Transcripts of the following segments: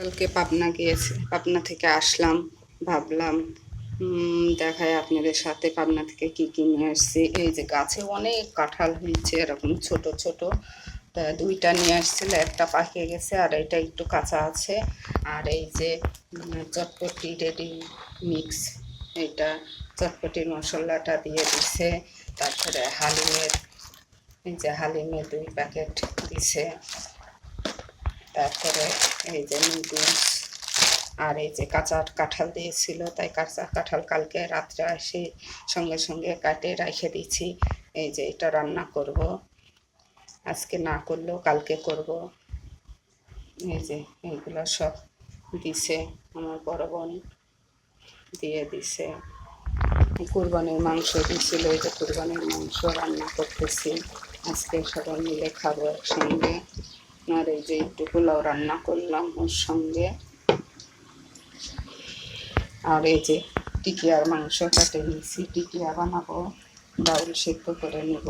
কালকে পাবনা গিয়েছি। পাবনা থেকে আসলাম, ভাবলাম দেখাই আপনাদের সাথে পাবনা থেকে কি কি নিয়ে আসছি। এই যে গাছে অনেক কাঁঠাল হয়েছে, এরকম ছোট ছোট। তা দুইটা নিয়ে আসছিল, একটা পাকে গেছে আর এটা একটু কাঁচা আছে। আর এই যে চটপটি রেডি মিক্স এটা চটপটির মশলাটা দিয়ে দিছে। তারপরে হালিমের, এই যে হালিমের দুই প্যাকেট দিছে। তারপরে এই যে নুডলস আর এই যে কাঁচা কাঁঠাল দিয়েছিল, তাই কাঁচা কাঁঠাল কালকে রাত্রে এসে সঙ্গে সঙ্গে কাটে, রেখে দিয়েছি। এই যে এটা রান্না করব। আজকে না করলেও কালকে করব। এই যে এইগুলো সব দিছে আমার বড় বোন, দিয়ে দিছে। কুরবানির মাংস দিয়েছিল, এই যে কুরবানির মাংস রান্না করতেছি। আজকে সবাই মিলে খাব একসঙ্গে। আর এই যে একটু পোলাও রান্না করলাম ওর সঙ্গে। আর এই যে টিকিয়ার মাংস কাটে নিয়েছি, টিকিয়া বানাবো, ডাউল সেদ্ধ করে নেব।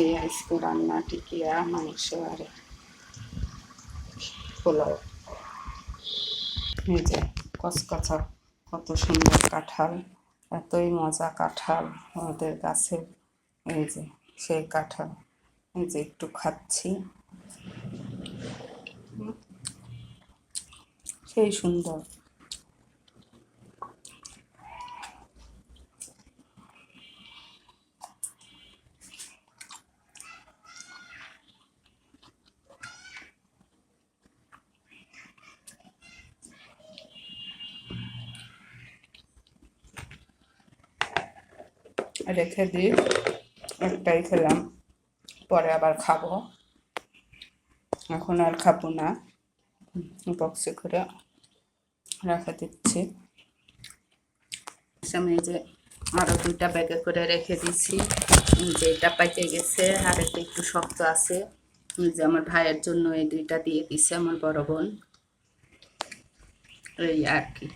এই আজকে রান্না টিকিয়া, মাংস আর পোলাও। এই যে কচকচা, কত সুন্দর কাঁঠাল, এতই মজা কাঁঠাল আমাদের গাছের। এই যে সেই কাঁঠাল। এই যে একটু খাচ্ছি। সেই সুন্দর। রেখে দিই একটাই খেলাম। পরে আবার খাব। এখন আর খাব না। বক্সে করে রাখা দিচ্ছি। আমি যে আরও দুইটা ব্যাগে করে রেখে দিচ্ছি যে এটা পাইতে গেছে, আর এটা একটু শক্ত আছে। যে আমার ভাইয়ের জন্য এই দুইটা দিয়ে দিছে, আমার বড় বোন। এই আর কি।